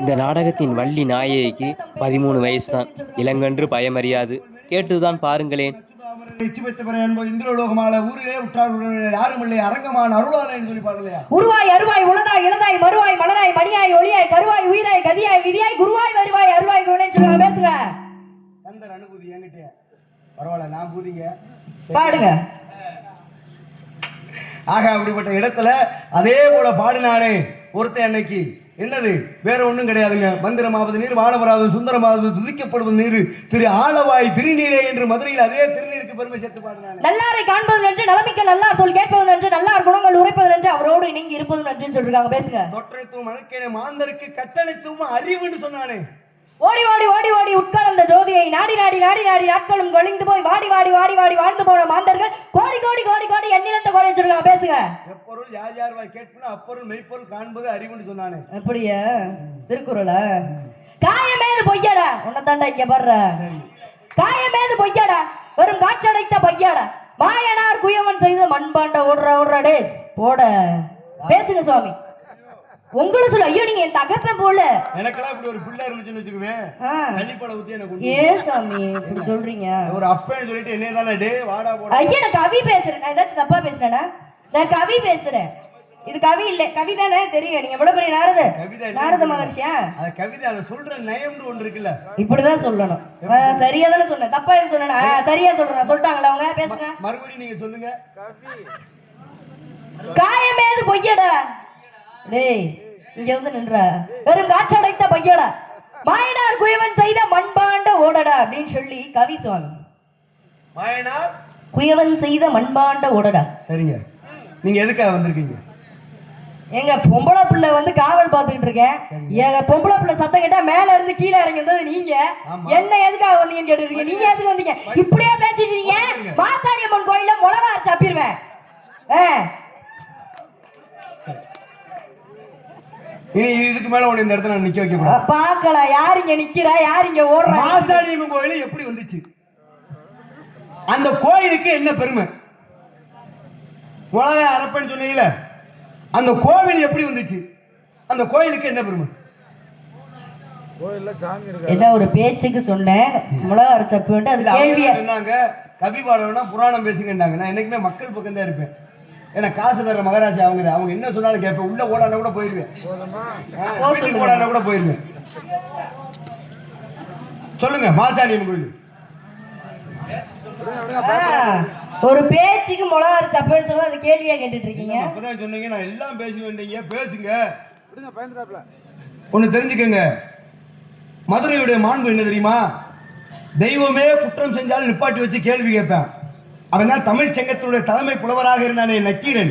இந்த நாடகத்தின் வள்ளி நாயகிக்கு பதிமூணு வயசுதான். இளங்கன்று பயமறியாது. கேட்டுதான் பாருங்களேன். உருவாய் அருவாய் உளதாய் இளதாய் மறுவாய் மலராய் மணியாய் ஒளியாய் கருவாய் உயிராய் கதியாய் விதியாய் குருவாய் வருவாய் அருவாய் சொல்லுவாங்க. பேசுங்க. கந்தர் அனுபூதி என்கிட்ட. பரவாயில்ல நான் பூதிங்க. பாடுங்க. ஆக அப்படிப்பட்ட இடத்துல அதே போல பாடினானே ஒருத்தன் அன்னைக்கு. என்னது? வேற ஒண்ணும் கிடையாதுங்க. மந்திரமாவது நீர் வானவராவது சுந்தரமாவது துதிக்கப்படுவது நீர். திரு ஆளவாய் திருநீரே என்று மதுரையில் அதே திருநீருக்கு பெருமை சேர்த்து பாடினானே. நல்லாரை காண்பது நன்று நலமிக்க நல்லா சொல் கேட்பது நன்று நல்லார் குணங்கள் உரைப்பது நன்று அவரோடு இணங்கி இருப்பது நன்றுன்னு சொல்லிருக்காங்க. பேசுங்க. தொற்றத்துவம் மணக்கேன மாந்தருக்கு கட்டளைத்துவம் அறிவுன்னு சொன்னானே. ஓடி ஓடி ஓடி ஓடி உட்கார்ந்த ஜோதியை நாடி நாடி நாடி நாடி நாட்களும் கொழிந்து போய் வாடி வாடி வாடி வாடி வாழ்ந்து போன மாந்தர்கள் கோடி கோடி கோடி கோடி எண்ணிலந்த கோடி சொல்லுங்க பேசுங்க. எப்பொருள் யார் யார் வாய் கேட்பணும் அப்பொருள் மெய்ப்பொருள் காண்பது அறிவுன்னு சொன்னானே. அப்படியா? திருக்குறள? காயமேது பொய்யடா. உன்னை தாண்டா இங்க பாடுற காயமேது பொய்யடா. வெறும் காற்றடைத்த பையடா மாயனார் குயவன் செய்த மண்பாண்ட ஓடுற ஓடுறாடே போட. பேசுங்க சுவாமி. உங்களை சொல்ல ஐயோ நீங்க என் தகப்பன் போல. எனக்கெல்லாம் இப்படி ஒரு பிள்ளை இருந்துச்சுன்னு வச்சுக்குவேன். ஆ. கள்ளிப்பட ஊத்தி எனக்கு ஏ சாமி இப்படி சொல்றீங்க? ஒரு அப்பன்னு சொல்லிட்டு என்ன தானே டே வாடா போடா. ஐயா நான் கவி பேசுறேன். நான் ஏதாச்சும் தப்பா பேசுறேனா? நான் கவி பேசுறேன். இது கவி இல்ல. கவி தானே தெரியும். நீங்க எவ்வளவு பெரிய நாரத. நாரத மகர்ஷியா? அந்த கவிதை அதை சொல்ற நயம்னு ஒன்று இருக்குல்ல. இப்படிதான் சொல்லணும். சரியா தானே சொன்னேன். தப்பா எதுவும் சொன்னேனா? சரியா சொல்றேன். சொல்லிட்டாங்களா அவங்க? பேசுங்க. மறுபடியும் நீங்க சொல்லுங்க. காயமேது பொய்யடா. டேய் இங்க வந்து நின்ற வெறும் காற்றடைத்த பையடா. மாயனார் குயவன் செய்த மண்பாண்ட ஓடடா அப்படின்னு சொல்லி கவி சுவாமி. மாயனார்? குயவன் செய்த மண்பாண்ட ஓடடா. சரிங்க. நீங்க எதுக்காக வந்திருக்கீங்க? எங்க பொம்பளை பிள்ளை வந்து காவல் பார்த்துக்கிட்டு இருக்கேன். எங்க பொம்பளை பிள்ளை சத்தம் கேட்டா மேல இருந்து கீழே இறங்கி வந்தது நீங்க. என்ன எதுக்காக வந்தீங்கன்னு கேட்டு இருக்கீங்க நீங்க எதுக்கு வந்தீங்க? இப்படியே பேசிட்டு இருக்கீங்க. மாசாணி அம்மன் கோயில்ல மிளகா அரைச்சு இனி இதுக்கு மேல உன்னை இந்த இடத்துல நான் நிக்க வைக்க பார்க்கலாம் யார் இங்க நிக்கிறா யார் இங்க ஓடுறா? மாசாணியம்மன் கோயில் எப்படி வந்துச்சு? அந்த கோயிலுக்கு என்ன பெருமை? உலக அரப்பன்னு சொன்னீங்கல்ல அந்த கோவில் எப்படி வந்துச்சு? அந்த கோயிலுக்கு என்ன பெருமை? என்ன ஒரு பேச்சுக்கு சொன்னேன். மிளகா அரைச்சு அப்பிட்டு அது தான் சொன்னாங்க கவி பாடணும்னா புராணம் பேசுங்கன்னாங்க நான் என்னைக்குமே மக்கள் பக்கம் தான் இருப்பேன். ஏன்னா காசு தர்ற மகராசி அவங்க தான். அவங்க என்ன சொன்னாலும் கேட்பேன். உள்ள ஓடான கூட போயிருவேன். வீட்டுக்கு ஓடான கூட போயிருவேன். சொல்லுங்க மாசாணியம்மன் கோயில். ஆ, ஒரு பேச்சுக்கு மிளகா அரைச்சு அப்பின்னு சொல்லுவோம் அது கேள்வியா கேட்டுட்டு இருக்கீங்க அப்பதான் சொன்னீங்க. நான் எல்லாம் பேச வேண்டீங்க பேசுங்க? ஒண்ணு தெரிஞ்சுக்கங்க. மதுரையுடைய மாண்பு என்ன தெரியுமா? தெய்வமே குற்றம் செஞ்சாலும் நிப்பாட்டி வச்சு கேள்வி கேட்பேன். அவன் தான் தமிழ் சங்கத்தினுடைய தலைமை புலவராக இருந்தானே நக்கீரன்.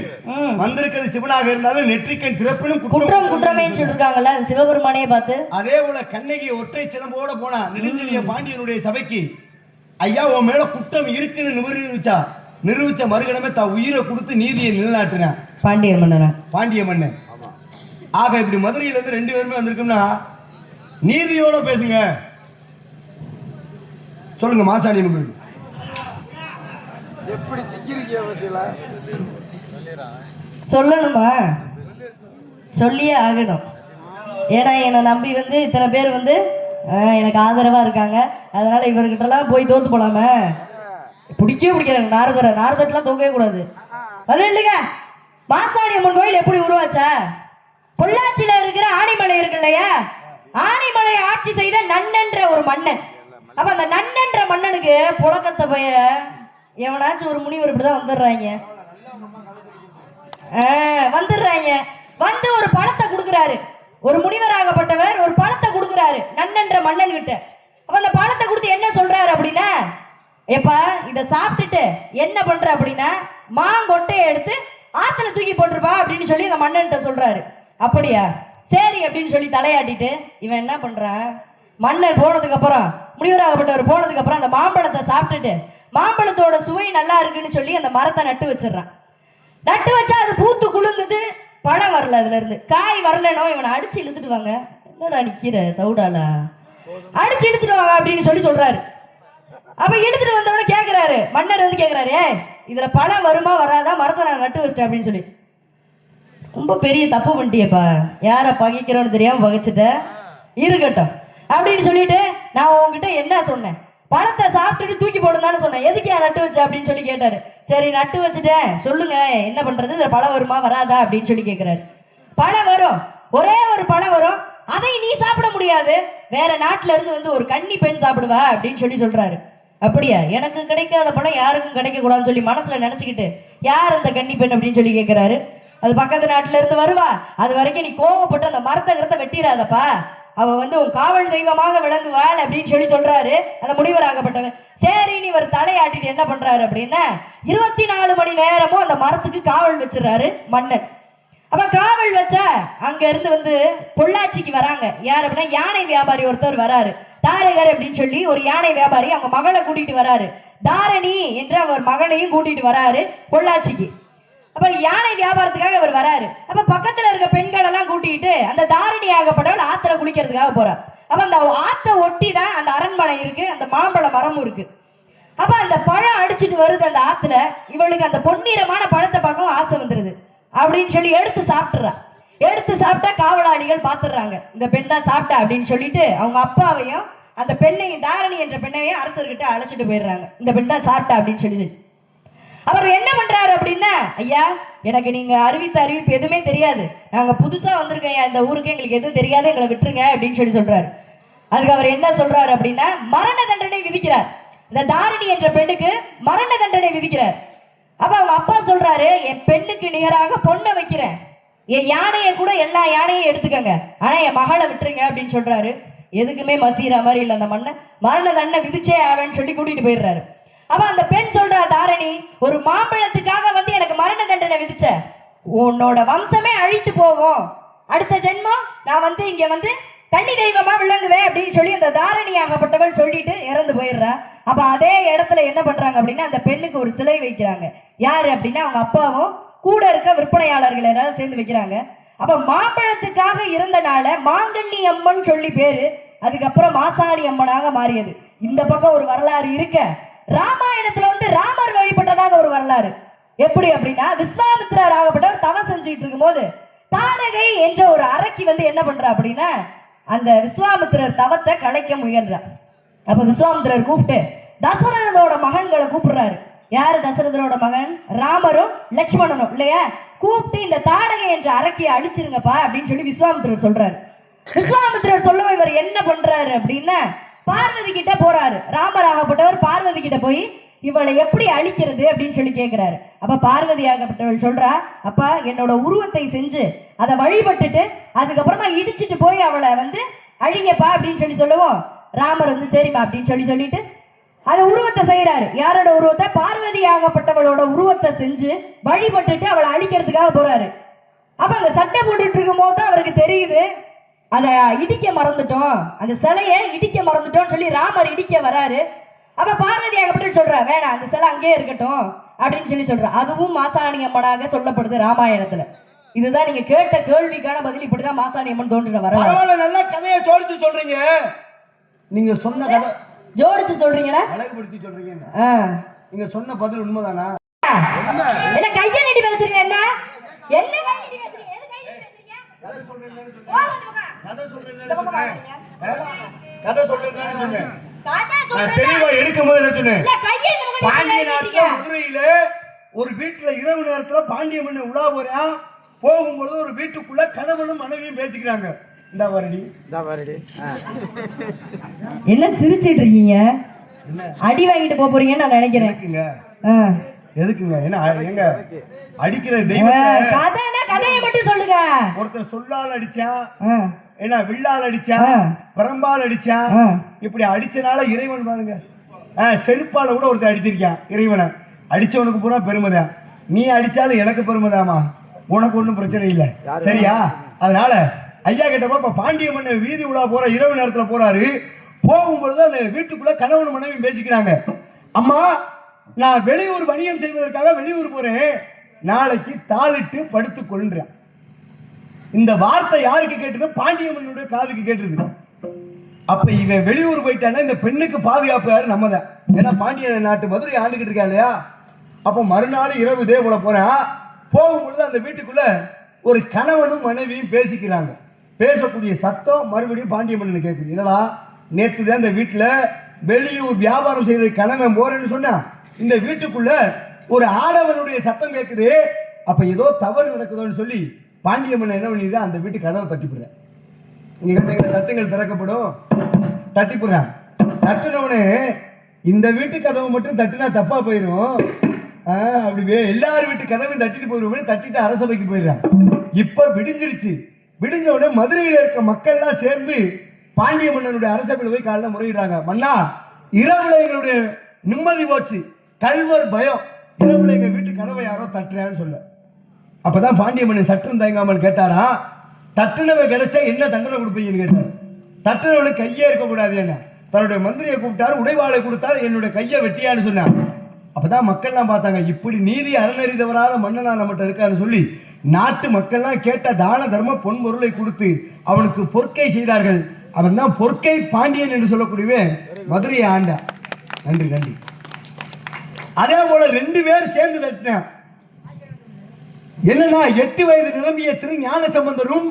வந்திருக்கிறது சிவனாக இருந்தாலும் நெற்றிக்கன் திறப்பினும் குற்றம் குற்றமேன்னு சொல்லிருக்காங்கல்ல அது சிவபெருமானையே பார்த்து. அதே போல கண்ணகி ஒற்றை சிலம்போட போனா நெடுஞ்செழிய பாண்டியனுடைய சபைக்கு ஐயா உன் மேல குற்றம் இருக்குன்னு நிரூபிச்சா நிரூபிச்ச மறுகணமே தான் உயிரை கொடுத்து நீதியை நிலைநாட்டினான் பாண்டிய மன்னனா? பாண்டிய மன்னன். ஆக இப்படி மதுரையில இருந்து ரெண்டு பேருமே வந்திருக்கோம்னா நீதியோட பேசுங்க. சொல்லுங்க மாசாணி மகள் எப்படி சிக்கிரிக்கிய பத்தியில சொல்லணுமா? சொல்லியே ஆகணும். ஏன்னா என்னை நம்பி வந்து இத்தனை பேர் வந்து எனக்கு ஆதரவாக இருக்காங்க. அதனால் இவர்கிட்டலாம் போய் தோத்து போலாமே. பிடிக்கவே பிடிக்காது எனக்கு நாரதரை. நாரதட்டெலாம் தோக்கவே கூடாது. அது இல்லைங்க. மாசாணி அம்மன் கோயில் எப்படி உருவாச்சா? பொள்ளாச்சியில் இருக்கிற ஆணிமலை இருக்கு இல்லையா ஆணிமலையை ஆட்சி செய்த நன்னன்ற ஒரு மன்னன். அப்போ அந்த நன்னன்ற மன்னனுக்கு புழக்கத்தை போய் எவனாச்சும் ஒரு முனிவர் இப்படிதான் வந்துடுறாங்க. ஆ, வந்துடுறாங்க. வந்து ஒரு பழத்தை கொடுக்குறாரு. ஒரு முனிவராகப்பட்டவர் ஒரு பழத்தை கொடுக்குறாரு நன்னன்ற மன்னன் கிட்ட அப்ப அந்த பழத்தை கொடுத்து என்ன சொல்றாரு அப்படின்னா ஏப்பா இதை சாப்பிட்டுட்டு என்ன பண்ற அப்படின்னா மாங்கொட்டையை எடுத்து ஆத்துல தூக்கி போட்டுருப்பா அப்படின்னு சொல்லி அந்த மன்னன்கிட்ட சொல்றாரு. அப்படியா? சரி அப்படின்னு சொல்லி தலையாட்டிட்டு இவன் என்ன பண்றான்? மன்னர் போனதுக்கு அப்புறம் முனிவராகப்பட்டவர் போனதுக்கு அப்புறம் அந்த மாம்பழத்தை சாப்பிட்டுட்டு மாம்பழத்தோட சுவை நல்லா இருக்குன்னு சொல்லி அந்த மரத்தை நட்டு வச்சிடறான். நட்டு வச்சா அது பூத்து குலுங்குது பழம் வரல அதுல இருந்து காய் வரலனோ இவனை அடிச்சு இழுத்துட்டு வாங்க. என்னடா நிக்கிற சவுடாலா? அடிச்சு இழுத்துட்டு வாங்க அப்படின்னு சொல்லி சொல்றாரு. அப்ப இழுத்துட்டு வந்தவன கேக்குறாரு. மன்னர் வந்து கேக்குறாரு ஏ இதுல பழம் வருமா வராதா? மரத்தை நான் நட்டு வச்சிட்டேன் அப்படின்னு சொல்லி. ரொம்ப பெரிய தப்பு பண்ணிட்டியேப்பா. யாரை பகைக்கிறோன்னு தெரியாம பகைச்சிட்ட. இருக்கட்டும். அப்படின்னு சொல்லிட்டு நான் உங்ககிட்ட என்ன சொன்னேன்? பழத்தை சாப்பிட்டுட்டு தூக்கி போடுந்தான்னு சொன்னேன். எதுக்கு ஏன் நட்டு வச்ச அப்படின்னு சொல்லி கேட்டாரு. சரி நட்டு வச்சுட்டேன். சொல்லுங்க என்ன பண்றது? இந்த பழம் வருமா வராதா அப்படின்னு சொல்லி கேட்கிறாரு பழம் வரும். ஒரே ஒரு பழம் வரும். அதை நீ சாப்பிட முடியாது. வேற நாட்டுல இருந்து வந்து ஒரு கன்னி பெண் சாப்பிடுவா அப்படின்னு சொல்லி சொல்றாரு. அப்படியா? எனக்கு கிடைக்காத பழம் யாருக்கும் கிடைக்க கூடாதுன்னு சொல்லி மனசுல நினைச்சுக்கிட்டு யார் அந்த கன்னி பெண் அப்படின்னு சொல்லி கேட்கிறாரு அது பக்கத்து நாட்டுல இருந்து வருவா. அது வரைக்கும் நீ கோவப்பட்டு அந்த மரத்தை கிரத்தை வெட்டிடாதப்பா அவ வந்து உன் காவல் தெய்வமாக விளங்குவாள் அப்படின்னு சொல்லி சொல்றாரு. அந்த முனிவராகப்பட்டவன். சரின்னு இவர் தலையாட்டிட்டு என்ன பண்றாரு அப்படின்னா இருபத்தி நாலு மணி நேரமும் அந்த மரத்துக்கு காவல் வச்சிடறாரு மன்னன். அப்ப காவல் வச்சா அங்க இருந்து வந்து பொள்ளாச்சிக்கு வராங்க. யார் அப்படின்னா யானை வியாபாரி ஒருத்தர் வராரு. தாரகர் அப்படின்னு சொல்லி ஒரு யானை வியாபாரி அவங்க மகளை கூட்டிட்டு வராரு. தாரணி என்ற அவர் மகனையும் கூட்டிட்டு வராரு பொள்ளாச்சிக்கு. அப்ப யானை வியாபாரத்துக்காக அவர் வராரு. அப்ப பக்கத்துல இருக்க பெண்கள் எல்லாம் கூட்டிட்டு அந்த தாரிணி ஆகப்பட்டவள் ஆத்துல குளிக்கிறதுக்காக போறார் அப்ப அந்த ஆத்த ஒட்டி தான் அந்த அரண்மனை இருக்கு அந்த மாம்பழ மரமும் இருக்கு. அப்ப அந்த பழம் அடிச்சிட்டு வருது அந்த ஆத்துல இவளுக்கு அந்த பொன்னிறமான பழத்தை பார்க்கவும் ஆசை வந்துருது. அப்படின்னு சொல்லி எடுத்து சாப்பிட்றா எடுத்து சாப்பிட்டா காவலாளிகள் பாத்துடுறாங்க இந்த பெண் தான் சாப்பிட்டா அப்படின்னு சொல்லிட்டு அவங்க அப்பாவையும் அந்த பெண்ணையும் தாரணி என்ற பெண்ணையும் அரசர்கிட்ட அழைச்சிட்டு போயிடுறாங்க. இந்த பெண் தான் சாப்பிட்டா அப்படின்னு சொல்லி. அவர் என்ன பண்றாரு அப்படின்னா ஐயா எனக்கு நீங்க அறிவித்த அறிவிப்பு எதுவுமே தெரியாது. நாங்க புதுசா வந்திருக்கோம் இந்த ஊருக்கு எங்களுக்கு எதுவும் தெரியாது. எங்களை விட்டுருங்க அப்படின்னு சொல்லி சொல்றாரு. அதுக்கு அவர் என்ன சொல்றாரு அப்படின்னா மரண தண்டனை விதிக்கிறார். இந்த தாரிணி என்ற பெண்ணுக்கு மரண தண்டனை விதிக்கிறார். அப்ப அவங்க அப்பா சொல்றாரு என் பெண்ணுக்கு நிகராக பொண்ணை வைக்கிறேன். என் யானையை கூட எல்லா யானையும் எடுத்துக்கங்க. ஆனா என் மகளை விட்டுருங்க அப்படின்னு சொல்றாரு. எதுக்குமே மசீரா மாதிரி இல்லை அந்த மண்ணை மரண தண்டனை விதிச்சே ஆவேன்னு சொல்லி கூட்டிட்டு போயிடுறாரு. அவ அந்த பெண் சொல்றா தாரணி ஒரு மாம்பழத்துக்காக வந்து எனக்கு மரண தண்டனை விதிச்ச உன்னோட வம்சமே அழித்து போகும். அடுத்த ஜென்மம் நான் வந்து இங்க வந்து கன்னி தெய்வமா விளங்குவேன் அப்படின்னு சொல்லி அந்த தாரணி ஆகப்பட்டவள் சொல்லிட்டு இறந்து போயிடுறா. அப்ப அதே இடத்துல என்ன பண்றாங்க அப்படின்னா அந்த பெண்ணுக்கு ஒரு சிலை வைக்கிறாங்க. யாரு அப்படின்னா அவங்க அப்பாவும் கூட இருக்க விற்பனையாளர்கள் எல்லாரும் சேர்ந்து வைக்கிறாங்க. அப்ப மாம்பழத்துக்காக இருந்தனால மாங்கண்ணி அம்மன் சொல்லி பேரு அதுக்கப்புறம் மாசாணி அம்மனாக மாறியது. இந்த பக்கம் ஒரு வரலாறு இருக்க ராமாயணத்துல வந்து ராமர் வழிபட்டதாக ஒரு வரலாறு. எப்படி அப்படின்னா விஸ்வாமித்ரர் ஆகப்பட்டவர் தவம் செஞ்சுட்டு இருக்கும்போது தாடகை என்ற ஒரு அரக்கி வந்து என்ன பண்றா அப்படின்னா அந்த விஸ்வாமித்திரர் தவத்தை கலைக்க முயல்றா. அப்ப விஸ்வாமித்திரர் கூப்பிட்டு தசரதோட மகன்களை கூப்பிடுறாரு. யாரு தசரதரோட மகன்? ராமரும் லட்சுமணனும் இல்லையா? கூப்பிட்டு இந்த தாடகை என்ற அரக்கியை அழிச்சிருங்கப்பா அப்படின்னு சொல்லி விஸ்வாமித்திரர் சொல்றாரு. விஸ்வாமித்திரர் சொல்லவும் இவர் என்ன பண்றாரு அப்படின்னா பார்வதி கிட்ட போறாரு. ராமர் ஆகப்பட்டவர் பார்வதி கிட்ட போய் இவளை எப்படி அழிக்கிறது அப்படின்னு சொல்லி கேட்கிறாரு அப்ப பார்வதி ஆகப்பட்டவள் சொல்றா அப்பா என்னோட உருவத்தை செஞ்சு அதை வழிபட்டுட்டு அதுக்கப்புறமா இடிச்சிட்டு போய் அவளை வந்து அழிங்கப்பா அப்படின்னு சொல்லி சொல்லுவோம். ராமர் வந்து சரிம்மா அப்படின்னு சொல்லி சொல்லிட்டு அந்த உருவத்தை செய்யறாரு யாரோட உருவத்தை? பார்வதி ஆகப்பட்டவளோட உருவத்தை செஞ்சு வழிபட்டுட்டு அவளை அழிக்கிறதுக்காக போறாரு. அப்ப அந்த சட்டை போட்டுட்டு இருக்கும் போது தான் அவருக்கு தெரியுது அதை இடிக்க மறந்துட்டோம். அந்த சிலையை இடிக்க மறந்துட்டோம்னு சொல்லி ராமர் இடிக்க வராரு. அப்ப பார்வதி ஆகப்பட்டு சொல்றா வேணாம் அந்த சிலை அங்கேயே இருக்கட்டும் அப்படின்னு சொல்லி சொல்றா. அதுவும் மாசாணி அம்மனாக சொல்லப்படுது ராமாயணத்துல. இதுதான் நீங்க கேட்ட கேள்விக்கான பதில். இப்படிதான் மாசாணி அம்மன் தோன்றுற வர நல்ல கதையை ஜோடிச்சு சொல்றீங்க. நீங்க சொன்ன கதை ஜோடிச்சு சொல்றீங்களா? அழகுபடுத்தி சொல்றீங்க. நீங்க சொன்ன பதில் உண்மைதானா? என்ன கையை நீட்டி பேசுறீங்க என்ன? என்ன கை நீட்டி பேசுறீங்க? எது கை நீட்டி பேசுறீங்க? கதை சொல்றேன்னு போங்க இந்த பக்கம். கதை சொல்றேன்னு இந்த பக்கம் சொன்னேன். சொல்றேன் தெளிவா எடுக்கும் போது என்ன சொன்னேன்? இந்த பாண்டிய நீட்டி நாட்டுல. மதுரையில ஒரு வீட்டுல இரவு நேரத்துல பாண்டிய மன்னன் உலா போறான் போகும்பொழுது ஒரு வீட்டுக்குள்ள கணவனும் மனைவியும் பேசிக்கிறாங்க. இந்த வரடி என்ன சிரிச்சிட்டு இருக்கீங்க? என்ன? அடி வாங்கிட்டு போக போறீங்கன்னு நான் நினைக்கிறேன். எதுக்குங்க? ஆ. எதுக்குங்க? என்ன எங்க அடிக்கிற ஆ, தெய்வத்தை கதைன்னா கதையை மட்டும் சொல்லுங்க. ஒருத்தர் சொல்லால் அடிச்சான் என்ன வில்லால் அடிச்சான் ஆ. பிரம்பால் அடிச்சான் ஆ. இப்படி அடிச்சனால இறைவன் பாருங்க. ஆ, செருப்பால கூட ஒருத்தர் அடிச்சிருக்கான் இறைவனை. அடிச்சவனுக்கு பூரா பெருமைதான். நீ அடிச்சாலும் எனக்கு பெருமைதாமா உனக்கு ஒன்றும் பிரச்சனை இல்லை. சரியா? அதனால ஐயா கிட்டப்ப இப்ப பாண்டிய மன்னன் வீதி உலா போற இரவு நேரத்துல போறாரு. போகும்பொழுது அந்த வீட்டுக்குள்ள கணவன் மனைவி பேசிக்கிறாங்க. அம்மா நான் வெளியூர் வணிகம் செய்வதற்காக வெளியூர் போறேன். நாளைக்கு தாளிட்டு படுத்துக் கொள்றேன் இந்த வார்த்தை யாருக்கு கேட்டது? பாண்டியம்மனுடைய காதுக்கு கேட்டது. அப்ப இவன் வெளியூர் போயிட்டானா இந்த பெண்ணுக்கு பாதுகாப்பு யாரு? நம்ம தான் ஏன்னா பாண்டிய நாட்டு மதுரை ஆண்டுகிட்டு இருக்கா இல்லையா? அப்போ மறுநாள் இரவு இதே போல போறான் போகும்பொழுது அந்த வீட்டுக்குள்ள ஒரு கணவனும் மனைவியும் பேசிக்கிறாங்க. பேசக்கூடிய சத்தம் மறுபடியும் பாண்டியம்மன் கேட்குது என்னடா நேற்று தான் இந்த வீட்டில் வெளியூர் வியாபாரம் செய்கிற கணவன் போறேன்னு சொன்னான் இந்த வீட்டுக்குள்ள ஒரு ஆடவனுடைய சத்தம் கேட்குது அப்ப ஏதோ தவறு நடக்குதோன்னு சொல்லி பாண்டிய மன்னன் என்ன பண்ணிடுறா அந்த வீட்டு கதவை தட்டி போடுறேன் கிட்ட தட்டுங்கள் திறக்கப்படும். தட்டிப்புறான் தட்டுனவனே இந்த வீட்டு கதவை மட்டும் தட்டினா தப்பாக போயிடும் ஆ, அப்படி எல்லார் வீட்டு கதவையும் தட்டிட்டு போயிடுவோம் தட்டிட்டு அரசபைக்கு போயிடுறான் இப்போ விடிஞ்சிருச்சு. விடிஞ்ச உடனே மதுரையில் இருக்க மக்கள்லாம் சேர்ந்து பாண்டிய மன்னனுடைய அரசபையில் போய் காலைல முறையிடுறாங்க. மன்னா இரவுல எங்களுடைய நிம்மதி போச்சு. கல்வர் பயம். இரவுல எங்கள் வீட்டு கதவை யாரோ தட்டுறான்னு சொல்ல. அப்பதான் பாண்டியமணி சற்றும் தயங்காமல் கேட்டாரா? தட்டுனவன் கிடைச்சா என்ன தண்டனை கொடுப்பீங்கன்னு கேட்டார். தட்டுனவனுக்கு கையே இருக்கக்கூடாது என்ன? தன்னுடைய மந்திரியை கூப்பிட்டாரு உடைவாளை கொடுத்தாரு என்னுடைய கையை வெட்டியான்னு சொன்னார். அப்பதான் மக்கள்லாம் பார்த்தாங்க இப்படி நீதி அறநறிதவரான மன்னனா நம்மகிட்ட இருக்காருன்னு சொல்லி நாட்டு மக்கள்லாம் கேட்ட தான தர்ம பொன் பொருளை கொடுத்து அவனுக்கு பொற்கை செய்தார்கள். அவன் தான் பொற்கை பாண்டியன் என்று சொல்லக்கூடியவே மதுரையை ஆண்டான். நன்றி நன்றி. அதே போல ரெண்டு பேர் சேர்ந்து தட்டினேன். என்னன்னா எட்டு வயது நிரம்பிய திரு ஞான சம்பந்தரும்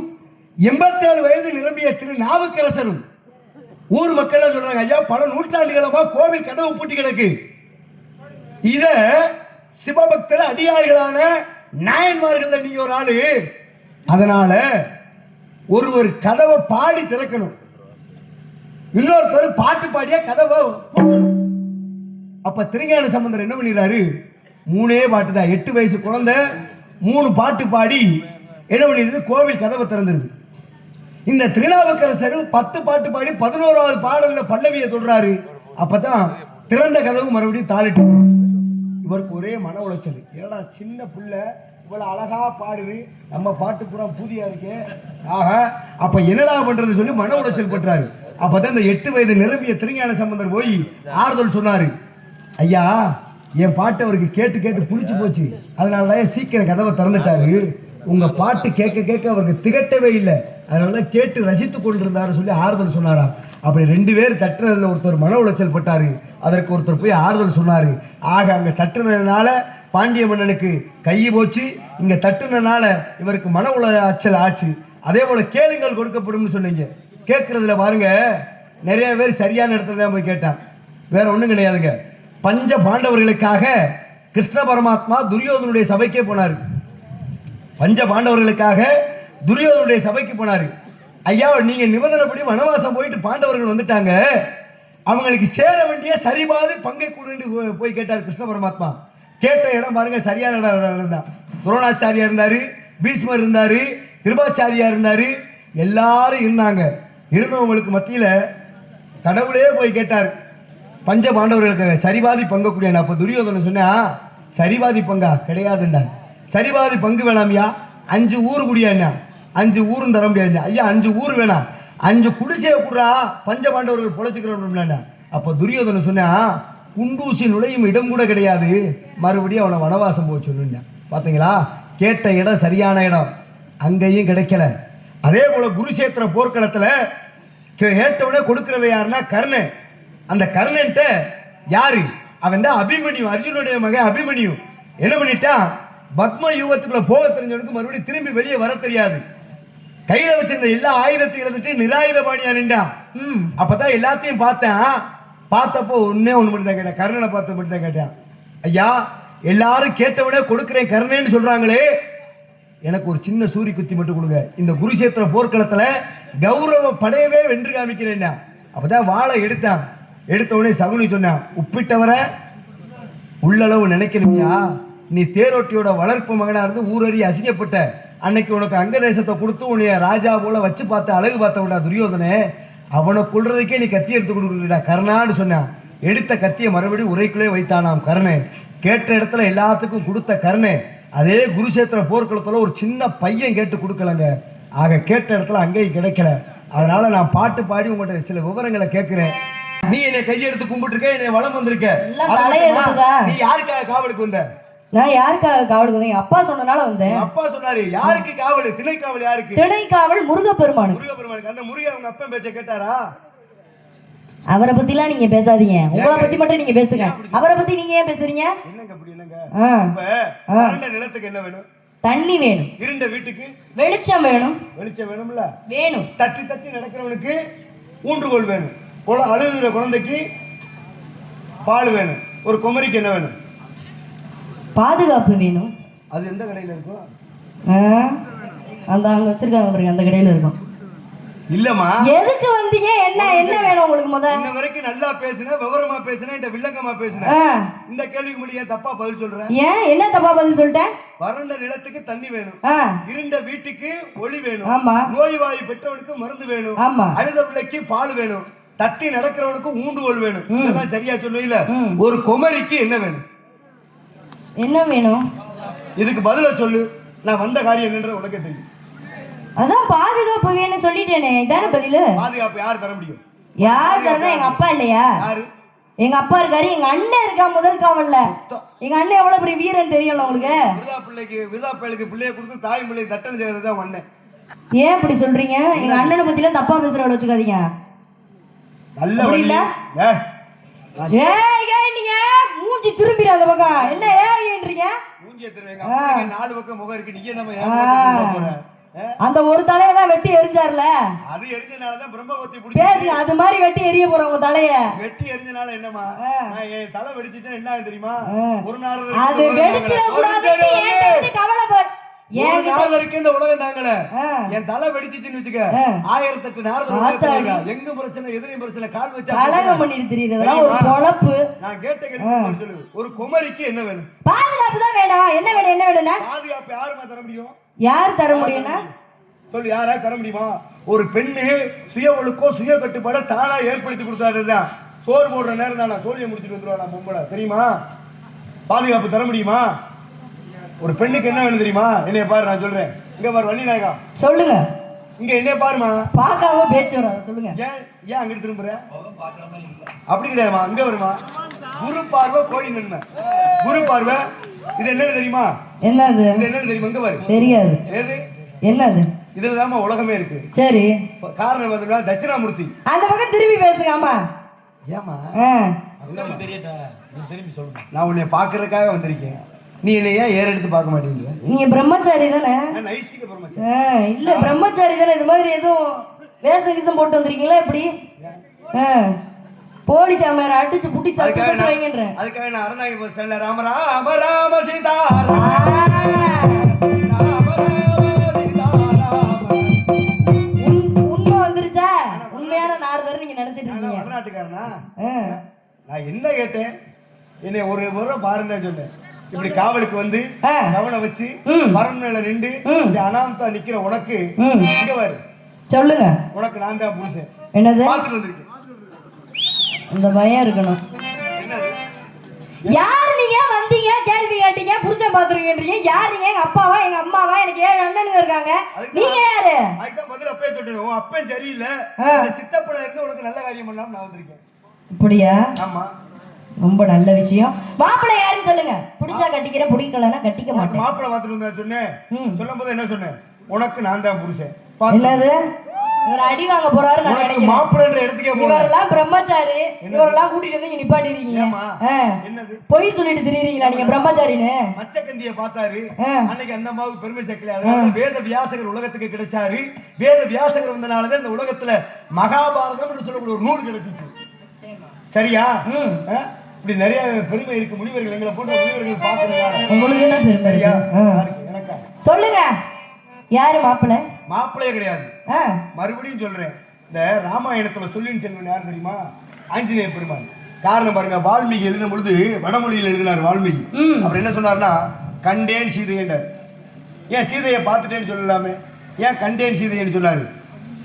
எண்பத்தேழு வயது நிரம்பிய திரு நாவுக்கரசரும். ஊர் மக்கள் சொல்றாங்க ஐயா பல நூற்றாண்டுகளமா கோவில் கதவு பூட்டி கிடக்கு இத சிவபக்தர் அடியார்களான நாயன்மார்கள் நீங்க ஒரு ஆளு. அதனால ஒருவர் கதவை பாடி திறக்கணும். இன்னொருத்தர் பாட்டு பாடியா கதவை பூட்டணும். அப்ப திருஞான சம்பந்தர் என்ன பண்ணிடுறாரு? மூணே பாட்டு தான் எட்டு வயசு குழந்தை மூணு பாட்டு பாடி என்ன பண்ணிடுது கோவில் கதவை திறந்துருது. இந்த திருநாவுக்கரசர்கள் பத்து பாட்டு பாடி பதினோராவது பாடலில் பல்லவியை சொல்றாரு அப்பதான் திறந்த கதவு மறுபடியும் தாளிட்டு இவருக்கு ஒரே மன உளைச்சல். ஏடா சின்ன புள்ள இவ்வளோ அழகா பாடுது. நம்ம பாட்டு பூரா பூதியா இருக்கு. ஆக அப்ப என்னடா பண்றது சொல்லி மன உளைச்சல் பண்றாரு அப்பதான் இந்த எட்டு வயது நிரம்பிய திருஞான சம்பந்தர் போய் ஆறுதல் சொன்னாரு. ஐயா என் பாட்டு அவருக்கு கேட்டு கேட்டு புளிச்சு போச்சு. அதனால தான் சீக்கிரம் கதவை திறந்துட்டாரு. உங்க பாட்டு கேட்க கேட்க அவருக்கு திகட்டவே இல்லை. அதனால தான் கேட்டு ரசித்து கொண்டிருந்தாரு சொல்லி ஆறுதல் சொன்னாராம் அப்படி ரெண்டு பேர் தட்டுனதில் ஒருத்தர் மன உளைச்சல் பட்டாரு. அதற்கு ஒருத்தர் போய் ஆறுதல் சொன்னாரு. ஆக அங்க தட்டுனதுனால பாண்டிய மன்னனுக்கு கை போச்சு. இங்க தட்டுனதுனால இவருக்கு மன உளைச்சல் ஆச்சு. அதே போல கேளுங்கள் கொடுக்கப்படும்னு சொன்னீங்க. கேட்கறதுல பாருங்க நிறைய பேர் சரியான இடத்துல தான் போய் கேட்டான். வேற ஒன்றும் கிடையாதுங்க. பஞ்ச பாண்டவர்களுக்காக கிருஷ்ண பரமாத்மா துரியோதனுடைய சபைக்கே போனாரு. பஞ்ச பாண்டவர்களுக்காக துரியோதனுடைய சபைக்கு போனார். ஐயா நீங்க நிபந்தனைப்படி வனவாசம் போயிட்டு பாண்டவர்கள் வந்துட்டாங்க. அவங்களுக்கு சேர வேண்டிய சரிபாது பங்கை கொடுன்னு போய் கேட்டார் கிருஷ்ண பரமாத்மா. கேட்ட இடம் பாருங்க சரியான இடம் தான். துரோணாச்சாரியா இருந்தார் பீஷ்மர் இருந்தார் கிருபாச்சாரியா இருந்தார் எல்லாரும் இருந்தாங்க. இருந்தவங்களுக்கு மத்தியில் கடவுளே போய் கேட்டார். பஞ்ச பாண்டவர்களுக்கு சரிவாதி பங்கு கூடிய அப்போ துரியோதனை சொன்னா சரிவாதி பங்கா? கிடையாதுண்ணா. சரிவாதி பங்கு வேணாம்யா. அஞ்சு ஊர் குடியாண்ணா அஞ்சு ஊரும் தர முடியாது ஐயா அஞ்சு ஊர் வேணாம் அஞ்சு குடிசையை கூடா பஞ்ச பாண்டவர்கள் பொழைச்சிக்கிறோம் அப்போ துரியோதனை சொன்னா குண்டூசி நுழையும் இடம் கூட கிடையாது. மறுபடியும் அவனை வனவாசம் போக சொல்லுங்க பார்த்தீங்களா கேட்ட இடம் சரியான இடம். அங்கேயும் கிடைக்கல. அதே போல குருஷேத்திர போர்க்களத்தில் கே- கேட்டவுடனே கொடுக்கிறவ யாருன்னா கர்ணன். அந்த கர்ணன்ட்ட யாரு? அவன் தான் அபிமன்யு அர்ஜுனுடைய மகன் அபிமன்யு. என்ன பண்ணிட்டான் பத்ம யுகத்துக்குள்ள போக தெரிஞ்சவனுக்கு மறுபடியும் திரும்பி வெளியே வர தெரியாது. கையில வச்சிருந்த எல்லா ஆயுதத்தையும் இழந்துட்டு நிராயுத பாணியா நின்றான் அப்பதான் எல்லாத்தையும் பார்த்தேன். பார்த்தப்போ ஒன்னே ஒன்று மட்டும் தான் கேட்டேன். கர்ணனை பார்த்து மட்டும் தான் கேட்டேன். ஐயா எல்லாரும் கேட்டவனே கொடுக்குறேன் கர்ணேன்னு சொல்றாங்களே. எனக்கு ஒரு சின்ன சூரி குத்தி மட்டும் கொடுங்க. இந்த குருஷேத்திர போர்க்களத்துல கௌரவ படையவே வென்று காமிக்கிறேன் அப்பதான் வாளை எடுத்தான். எடுத்த உடனே சகுனி சொன்னான் உப்பிட்டவரை உள்ளளவு நினைக்கணுமியா நீ தேரோட்டியோட வளர்ப்பு மகனா இருந்து ஊரறி அசிங்கப்பட்ட. அன்னைக்கு உனக்கு அங்க தேசத்தை கொடுத்து உன்னைய ராஜா போல வச்சு பார்த்த அழகு பார்த்தவன்டா துரியோதனே. அவனை கொள்றதுக்கே நீ கத்தி எடுத்து கொடுக்குறா கர்ணான்னு சொன்னான் எடுத்த கத்தியை மறுபடியும் உரைக்குள்ளே வைத்தானாம் கர்ணன் கேட்ட இடத்துல எல்லாத்துக்கும் கொடுத்த கர்ணன் அதே குருஷேத்திர போர்க்களத்தில் ஒரு சின்ன பையன் கேட்டு கொடுக்கலங்க. ஆக கேட்ட இடத்துல அங்கேயும் கிடைக்கல. அதனால நான் பாட்டு பாடி உங்கள்கிட்ட சில விவரங்களை கேட்குறேன். நீ என்னை கையெடுத்து கும்பிட்டுருக்க என்னை வளம் வந்திருக்க. எல்லாம்? நீ யாருக்காக காவலுக்கு வந்த? நான் யாருக்காக காவலுக்கு வந்தேன்? அப்பா சொன்னனால வந்தேன். அப்பா சொன்னாரு யாருக்கு காவல்? திணை காவல் யாருக்கு? திணை காவல் முருகப்பெருமானுக்கு. அந்த முருகன் அவங்க அப்பா பேச்ச கேட்டாரா? அவரை பத்திலாம் நீங்க பேசாதீங்க. உங்களை பத்தி மட்டும் நீங்க பேசுங்க. அவரை பத்தி நீங்க ஏன் பேசுறீங்க? என்னங்க அப்படி என்னங்க? நிலத்துக்கு என்ன வேணும்? தண்ணி வேணும். இருண்ட வீட்டுக்கு வெளிச்சம் வேணும். வெளிச்சம் வேணும்ல? வேணும். தட்டி தட்டி நடக்கிறவனுக்கு ஊன்றுகோல் வேணும். அழுகிற குழந்தைக்கு பால் வேணும். ஒரு குமரிக்கு என்ன வேணும்? பாதுகாப்பு வேணும். அது எந்த கடையில் இருக்கும்? அந்த அங்க வச்சிருக்காங்க பாருங்க அந்த கடையில இருக்கும். இல்லம்மா. எதுக்கு வந்தீங்க? என்ன என்ன வேணும் உங்களுக்கு முத? இன்ன வரைக்கும் நல்லா பேசுன விவரமா பேசுன இந்த வில்லங்கமா பேசுன. இந்த கேள்விக்கு ஏன் தப்பா பதில் சொல்றேன் ஏன்? என்ன தப்பா பதில் சொல்லிட்டேன் வறண்ட நிலத்துக்கு தண்ணி வேணும். இருண்ட வீட்டுக்கு ஒளி வேணும். ஆமா. நோய்வாய் பெற்றவனுக்கு மருந்து வேணும். ஆமா. அழுத பிள்ளைக்கு பால் வேணும். தட்டி நடக்கிறவனுக்கு ஊண்டுகோல் வேணும். இதெல்லாம் சரியா சொல்லுவீல. ஒரு குமரிக்கு என்ன வேணும்? என்ன வேணும்? இதுக்கு பதில சொல்லு. நான் வந்த காரியம் என்னன்றது உனக்கே தெரியும். அதான் பாதுகாப்பு வேணும் சொல்லிட்டேனே. இதானே பதிலு? பாதுகாப்பு யார் தர முடியும்? யார் தரணும்? எங்க அப்பா இல்லையா? யாரு? எங்க அப்பா இருக்காரு. எங்க அண்ணன் இருக்கா முதல் காவல்ல? எங்க அண்ணன் எவ்வளவு பெரிய வீரன் தெரியும்ல உங்களுக்கு? விருதா பிள்ளைக்கு விருதா பிள்ளைக்கு பிள்ளைய கொடுத்து தாய் பிள்ளை தட்டனை செய்யறது தான் அண்ணன். ஏன் இப்படி சொல்றீங்க? எங்க அண்ணனை பத்திலாம் தப்பா பேசுறவள வச்சுக்காதீங்க. நல்ல அப்படி வழி. இல்ல? ஏ, நான் ஏய் ஏய் நீங்க மூஞ்சி திரும்பிடு அந்த பக்கம் என்ன ஏன்றீங்க மூஞ்சிய திருவேங்க அப்படிங்க நாலு பக்கம் முகம் இருக்கு. நீங்க நம்ம? அந்த ஒரு தலையை தான் வெட்டி எரிஞ்சார்ல? அது எரிஞ்சனாலதான் பிரம்மகத்தி பேசு பிடிச்சி அது மாதிரி வெட்டி எரிய போற உங்க தலைய. வெட்டி எரிஞ்சனால என்னமா என் தலை வெடிச்சுச்சுன்னா என்ன ஆகும் தெரியுமா. ஒரு நாள் அது வெடிச்சிட கூடாது கவலைப்பட ஏன் நாரதருக்கு இந்த உலகம் தாங்கல. என் தலை வெடிச்சிச்சுன்னு வச்சுக்க ஆ. ஆயிரத்தெட்டு நாரதர் ஆத்தாடி. உலகத்துல இருக்கா. எங்க பிரச்சனை எதிரையும் பிரச்சனை கால் வச்சா பிரச்சனை. பண்ணிட்டு ஒரு? பொழப்பு. நான் கேட்ட கேள்வி சொல்லு. ஒரு குமரிக்கு என்ன வேணும்? பாதுகாப்பு தான் வேணும். என்ன வேணும் என்ன வேணும்னா? பாதுகாப்பு யாருமா தர முடியும்? யார் தர முடியும்னா? சொல்லு யாரா தர முடியுமா? ஒரு பெண்ணு சுய ஒழுக்கம் சுய கட்டுப்பாட தானா ஏற்படுத்தி கொடுத்தாருதான் சோறு போடுற நேரம் தானா? சோழியை முடிச்சுட்டு வந்துருவானா பொம்பளை. தெரியுமா? பாதுகாப்பு தர முடியுமா? ஒரு பெண்ணுக்கு என்ன வேணும் தெரியுமா? என்னைய பாரு நான் சொல்றேன். இங்க பாரு வள்ளி நாயகா சொல்லுங்க. இங்க என்னைய பாருமா பார்க்காம பேச்சு வராது சொல்லுங்க. ஏன் ஏன் அங்கிட்டு திரும்புற? அப்படி கிடையாதுமா இங்க வருமா குரு பார்வை கோடி நன்மை. குரு பார்வை இது என்னன்னு தெரியுமா? என்னது? இது என்னன்னு தெரியுமா? இங்க பாரு. தெரியாது. ஏது? என்னது? இதுல உலகமே இருக்கு. சரி. இப்ப காரணம் பார்த்தீங்கன்னா தட்சிணாமூர்த்தி. அந்த பக்கம் திரும்பி பேசுங்க ஆமா ஏமா. நான் உன்னை பார்க்கறதுக்காக வந்திருக்கேன். நீ என்னை ஏன் ஏற எடுத்து பார்க்க மாட்டேங்க? நீங்க பிரம்மச்சாரி தானே? நான் நைஸ்டிக்க பிரம்மச்சாரி. ஆ, இல்ல பிரம்மச்சாரி தானே? இது மாதிரி எதுவும் வேஷம் கீசம் போட்டு வந்திருக்கீங்களா எப்படி? ஆ. போலி சாமியார அடிச்சு புட்டி நான் வைங்கன்றேன் அதுக்காக நான் அறந்தாங்கி பஸ் ஸ்டாண்ட்ல ராம ராம ராம சீதா உண்மை வந்துருச்சா? உண்மையான நாரதர் நீங்க நினைச்சிட்டு நான் இருக்கீங்க. வடநாட்டுக்காரனா ஆ. நான் என்ன கேட்டேன்? என்னை ஒரு முறை பாருங்க சொன்னேன். இப்படி காவலுக்கு வந்து. கவனம் வச்சு. மரம் மேல நின்று. இப்படி அனாமத்தா நிக்கிற உனக்கு. இங்க பாரு. சொல்லுங்க. உனக்கு நான் தான் புருஷன் என்னது? பார்த்துட்டு வந்திருக்கேன். இந்த பயம் இருக்கணும். யார் நீங்க வந்தீங்க கேள்வி கேட்டீங்க புருஷன் பாத்துருக்கீங்க யார் நீங்க? எங்க அப்பாவா? எங்க அம்மாவா? எனக்கு ஏழு அண்ணனுங்க இருக்காங்க. நீங்க யாரு? அதுதான் பதில் அப்பயே சொல்லிட்டேன். உன் அப்பன் சரியில்லை. சித்தப்பன இருந்து உனக்கு நல்ல காரியம் பண்ணாம நான் வந்திருக்கேன். இப்படியா ஆமா. ரொம்ப நல்ல விஷயம். மாப்பிள்ளை யாருன்னு சொல்லுங்க. பிடிச்சா கட்டிக்கிறேன் பிடிக்கலன்னா கட்டிக்க மாட்டேன். மாப்பிள்ளை பார்த்துட்டு வந்தா சொன்னேன். சொல்லும் போது என்ன சொன்னேன்? உனக்கு நான் தான் புருஷன். என்னது? இவர் அடி வாங்க போறாரு நான் நினைக்கிறேன். மாப்பிள்ளைன்ற இடத்துக்கே போறேன் இவரெல்லாம் பிரம்மச்சாரி. இவரெல்லாம் கூட்டிட்டு வந்து ஏம்மா? ஆ. என்னது? பொய் சொல்லிட்டு திரியுறீங்களா நீங்க பிரம்மச்சாரின்னு? மச்சக்கந்திய பார்த்தாரு. அன்னைக்கு அந்த அம்மாவுக்கு பெருமை சேர்க்கல. அதனால வேத வியாசகர் உலகத்துக்கு கிடைச்சாரு. வேத வியாசகர் வந்தனாலதான் இந்த உலகத்துல மகாபாரதம் என்று சொல்லக்கூடிய ஒரு நூல் கிடைச்சிச்சு. சரியா? இப்படி நிறைய பெருமை இருக்கு. முனிவர்கள் எங்களை போன்ற முனிவர்கள் பார்க்கறதுனால உங்களுக்கு என்ன பெருமை சரியா? எனக்கா? சொல்லுங்க. யாரு மாப்பிள்ளை மாப்பிள்ளையே கிடையாது. மறுபடியும் சொல்றேன். இந்த ராமாயணத்துல சொல்லின் செல்வன் யார் தெரியுமா? ஆஞ்சநேய பெருமாள். காரணம் பாருங்க வால்மீகி எழுதும் பொழுது வடமொழியில் எழுதினார் வால்மீகி. அப்புறம் என்ன சொன்னார்னா கண்டேன் சீதையன்றார். ஏன் சீதையை பார்த்துட்டேன்னு சொல்லலாமே? ஏன் கண்டேன் சீதைன்னு சொன்னாரு?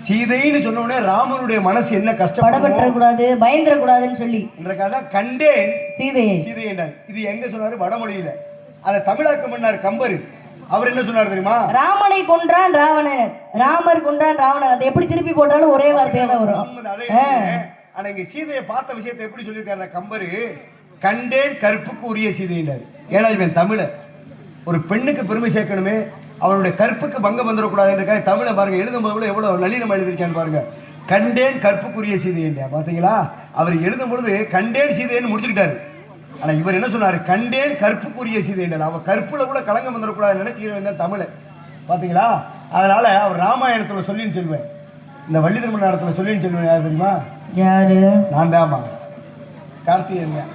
சீதைன்னு சொன்ன உடனே ராமனுடைய மனசு என்ன கஷ்டப்படும்? படபற்ற கூடாது பயந்துட கூடாதுன்னு சொல்லி. என்றக்காக கண்டேன் சீதையை. சீதை என்றார். இது எங்க சொன்னாரு? வடமொழியில. அதை தமிழாக்கம் பண்ணார் கம்பர். அவர் என்ன சொன்னார் தெரியுமா? ராமனை கொன்றான் ராவணன். ராமர் கொன்றான் ராவணன். அதை எப்படி திருப்பி போட்டாலும் ஒரே வார்த்தையா தான் வரும். ஆனா இங்க சீதையை பார்த்த விஷயத்தை எப்படி சொல்லியிருக்காரு கம்பரு கண்டேன் கற்புக்கு உரிய சீதையினார் ஏன்னா இவன் தமிழ ஒரு பெண்ணுக்கு பெருமை சேர்க்கணுமே அவனுடைய கற்புக்கு பங்கம் வந்துடக்கூடாதுன்றக்காக தமிழை பாருங்க. எழுதும் போது எவ்வளவு நளினம் எழுதியிருக்கான்னு பாருங்க. கண்டேன் கற்புக்குரிய சீதையா பாத்தீங்களா? அவர் எழுதும் பொழுது கண்டேன் சீதைன்னு முடிச்சுக்கிட்டாரு. ஆனா இவர் என்ன சொன்னாரு? கண்டேன் கற்புக்குரிய சீதை இல்லை அவ கற்புல கூட கலங்கம் வந்துடக்கூடாது நினைச்சுக்கிறவன் தான் தமிழ். பாத்தீங்களா? அதனால அவர் ராமாயணத்துல சொல்லின்னு சொல்லுவேன். இந்த வள்ளி திருமண இடத்துல சொல்லின்னு சொல்லுவேன். யார் தெரியுமா? யாரு? நான் தான்மா கார்த்திகேயன் தான்.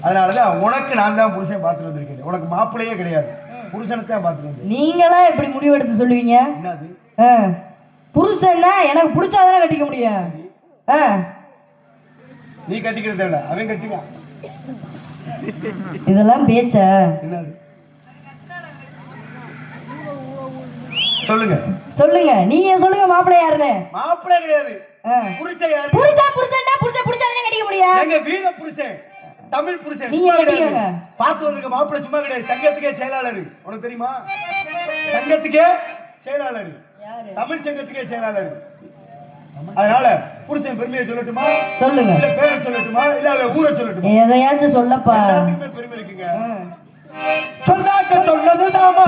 அதனால தான் உனக்கு நான் தான் புருஷன் பார்த்துட்டு வந்திருக்கேன். உனக்கு மாப்பிள்ளையே கிடையாது. புருஷனை தான் பார்த்துட்டு வந்தேன் நீங்களா எப்படி முடிவெடுத்து சொல்லுவீங்க? என்னது. புருஷன்னா எனக்கு பிடிச்சாதானே கட்டிக்க முடியும். நீ கட்டிக்கிறத விட அவன் கட்டிக்கான் இதெல்லாம் பேச்சா. என்னது? சொல்லுங்க. சொல்லுங்க. நீங்க சொல்லுங்க மாப்பிள்ளை யாருன்னு? மாப்பிள்ளை கிடையாது. புருஷன் புருஷன் புருஷன்னா புருஷன் பிடிச்சாதானே கட்டிக்க முடியும்? எங்க வீர புருஷன். தமிழ் புருஷன் நீங்க கிடையாது. பார்த்து வந்திருக்க மாப்பிள்ளை சும்மா கிடையாது. சங்கத்துக்கே செயலாளர். உனக்கு தெரியுமா? சங்கத்துக்கே செயலாளர். தமிழ் சங்கத்துக்கே செயலாளர். அதனால புருஷன் பெருமையை சொல்லட்டுமா? சொல்லுங்க. இல்ல பேரை சொல்லட்டுமா? இல்ல அவன் ஊரை சொல்லட்டுமா? எதையாச்சும் சொல்லப்பா. எல்லாத்துக்குமே பெருமை இருக்குங்க. சொன்னாக்க சொன்னது நாமா